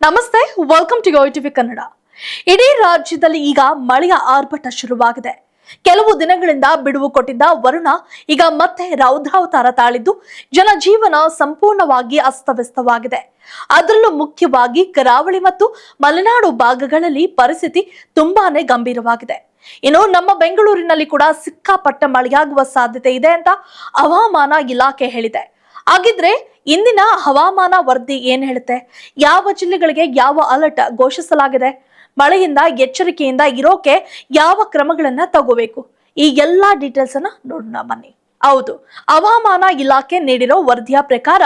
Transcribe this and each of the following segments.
ನಮಸ್ತೆ welcome to TV Kannada ಇಡೀ ರಾಜ್ಯದಲ್ಲಿ ಈಗ ಮಳೆಯ ಆರ್ಭಟ ಶುರುವಾಗಿದೆ. ಕೆಲವು ದಿನಗಳಿಂದ ಬಿಡುವು ಕೊಟ್ಟಿದ್ದ ವರುಣ ಈಗ ಮತ್ತೆ ರೌದ್ರಾವತಾರ ತಾಳಿದ್ದು ಜನಜೀವನ ಸಂಪೂರ್ಣವಾಗಿ ಅಸ್ತವ್ಯಸ್ತವಾಗಿದೆ. ಅದರಲ್ಲೂ ಮುಖ್ಯವಾಗಿ ಕರಾವಳಿ ಮತ್ತು ಮಲೆನಾಡು ಭಾಗಗಳಲ್ಲಿ ಪರಿಸ್ಥಿತಿ ತುಂಬಾನೇ ಗಂಭೀರವಾಗಿದೆ. ಇನ್ನು ನಮ್ಮ ಬೆಂಗಳೂರಿನಲ್ಲಿ ಕೂಡ ಸಿಕ್ಕಾಪಟ್ಟ ಮಳೆಯಾಗುವ ಸಾಧ್ಯತೆ ಇದೆ ಅಂತ ಹವಾಮಾನ ಇಲಾಖೆ ಹೇಳಿದೆ. ಹಾಗಿದ್ರೆ ಇಂದಿನ ಹವಾಮಾನ ವರದಿ ಏನ್ ಹೇಳುತ್ತೆ? ಯಾವ ಜಿಲ್ಲೆಗಳಿಗೆ ಯಾವ ಅಲರ್ಟ್ ಘೋಷಿಸಲಾಗಿದೆ? ಮಳೆಯಿಂದ, ಎಚ್ಚರಿಕೆಯಿಂದ ಇರೋಕೆ ಯಾವ ಕ್ರಮಗಳನ್ನ ತಗೋಬೇಕು? ಈ ಎಲ್ಲಾ ಡೀಟೇಲ್ಸ್ ಅನ್ನ ನೋಡೋಣ ಬನ್ನಿ. ಹೌದು. ಹವಾಮಾನ ಇಲಾಖೆ ನೀಡಿರೋ ವರದಿಯ ಪ್ರಕಾರ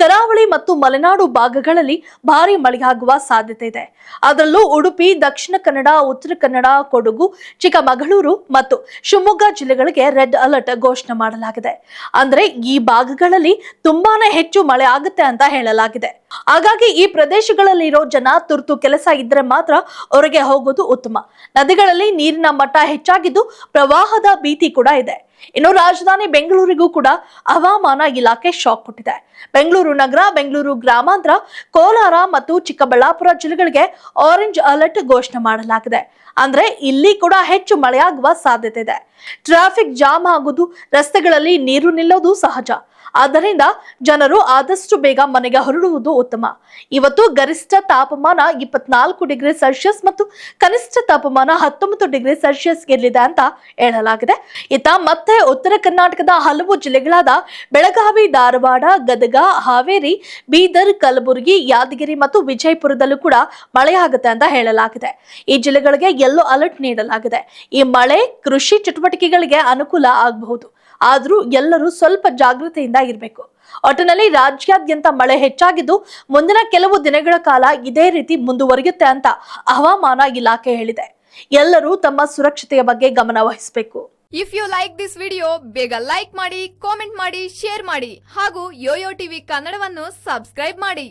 ಕರಾವಳಿ ಮತ್ತು ಮಲೆನಾಡು ಭಾಗಗಳಲ್ಲಿ ಭಾರಿ ಮಳೆಯಾಗುವ ಸಾಧ್ಯತೆ ಇದೆ. ಅದರಲ್ಲೂ ಉಡುಪಿ, ದಕ್ಷಿಣ ಕನ್ನಡ, ಉತ್ತರ ಕನ್ನಡ, ಕೊಡಗು, ಚಿಕ್ಕಮಗಳೂರು ಮತ್ತು ಶಿವಮೊಗ್ಗ ಜಿಲ್ಲೆಗಳಿಗೆ ರೆಡ್ ಅಲರ್ಟ್ ಘೋಷಣೆ ಮಾಡಲಾಗಿದೆ. ಅಂದ್ರೆ ಈ ಭಾಗಗಳಲ್ಲಿ ತುಂಬಾನೇ ಹೆಚ್ಚು ಮಳೆ ಆಗುತ್ತೆ ಅಂತ ಹೇಳಲಾಗಿದೆ. ಹಾಗಾಗಿ ಈ ಪ್ರದೇಶಗಳಲ್ಲಿರೋ ಜನ ತುರ್ತು ಕೆಲಸ ಇದ್ರೆ ಮಾತ್ರ ಹೊರಗೆ ಹೋಗೋದು ಉತ್ತಮ. ನದಿಗಳಲ್ಲಿ ನೀರಿನ ಮಟ್ಟ ಹೆಚ್ಚಾಗಿದ್ದು ಪ್ರವಾಹದ ಭೀತಿ ಕೂಡ ಇದೆ. ಇನ್ನು ರಾಜಧಾನಿ ಬೆಂಗಳೂರಿಗೂ ಕೂಡ ಹವಾಮಾನ ಇಲಾಖೆ ಶಾಕ್ ಕೊಟ್ಟಿದೆ. ಬೆಂಗಳೂರು ನಗರ, ಬೆಂಗಳೂರು ಗ್ರಾಮಾಂತರ, ಕೋಲಾರ ಮತ್ತು ಚಿಕ್ಕಬಳ್ಳಾಪುರ ಜಿಲ್ಲೆಗಳಿಗೆ ಆರೆಂಜ್ ಅಲರ್ಟ್ ಘೋಷಣೆ ಮಾಡಲಾಗಿದೆ. ಅಂದ್ರೆ ಇಲ್ಲಿ ಕೂಡ ಹೆಚ್ಚು ಮಳೆಯಾಗುವ ಸಾಧ್ಯತೆ ಇದೆ. ಟ್ರಾಫಿಕ್ ಜಾಮ್ ಆಗುವುದು, ರಸ್ತೆಗಳಲ್ಲಿ ನೀರು ನಿಲ್ಲೋದು ಸಹಜ. ಆದ್ದರಿಂದ ಜನರು ಆದಷ್ಟು ಬೇಗ ಮನೆಗೆ ಹೊರಡುವುದು ಉತ್ತಮ. ಇವತ್ತು ಗರಿಷ್ಠ ತಾಪಮಾನ ಇಪ್ಪತ್ನಾಲ್ಕು ಡಿಗ್ರಿ ಸೆಲ್ಸಿಯಸ್ ಮತ್ತು ಕನಿಷ್ಠ ತಾಪಮಾನ ಹತ್ತೊಂಬತ್ತು ಡಿಗ್ರಿ ಸೆಲ್ಸಿಯಸ್ ಗೆಲ್ಲಿದೆ ಅಂತ ಹೇಳಲಾಗಿದೆ. ಇತ್ತ ಮತ್ತೆ ಉತ್ತರ ಕರ್ನಾಟಕದ ಹಲವು ಜಿಲ್ಲೆಗಳಾದ ಬೆಳಗಾವಿ, ಧಾರವಾಡ, ಗದಗ, ಹಾವೇರಿ, ಬೀದರ್, ಕಲಬುರಗಿ, ಯಾದಗಿರಿ ಮತ್ತು ವಿಜಯಪುರದಲ್ಲೂ ಕೂಡ ಮಳೆಯಾಗುತ್ತೆ ಅಂತ ಹೇಳಲಾಗಿದೆ. ಈ ಜಿಲ್ಲೆಗಳಿಗೆ ಯೆಲ್ಲೋ ಅಲರ್ಟ್ ನೀಡಲಾಗಿದೆ. ಈ ಮಳೆ ಕೃಷಿ ಚಟುವಟಿಕೆಗಳಿಗೆ ಅನುಕೂಲ ಆಗಬಹುದು. ಆದ್ರೂ ಎಲ್ಲರೂ ಸ್ವಲ್ಪ ಜಾಗೃತೆಯಿಂದ ಇರಬೇಕು. ಒಟ್ಟಿನಲ್ಲಿ ರಾಜ್ಯಾದ್ಯಂತ ಮಳೆ ಹೆಚ್ಚಾಗಿದ್ದು ಮುಂದಿನ ಕೆಲವು ದಿನಗಳ ಕಾಲ ಇದೇ ರೀತಿ ಮುಂದುವರಿಯುತ್ತೆ ಅಂತ ಹವಾಮಾನ ಇಲಾಖೆ ಹೇಳಿದೆ. ಎಲ್ಲರೂ ತಮ್ಮ ಸುರಕ್ಷತೆಯ ಬಗ್ಗೆ ಗಮನ ವಹಿಸಬೇಕು. If you like this video ಬೇಗ ಲೈಕ್ ಮಾಡಿ ಕಾಮೆಂಟ್ ಮಾಡಿ ಶೇರ್ ಮಾಡಿ ಹಾಗೂ ಯೋಯೋ ಟಿವಿ ಕನ್ನಡವನ್ನು ಸಬ್ಸ್ಕ್ರೈಬ್ ಮಾಡಿ.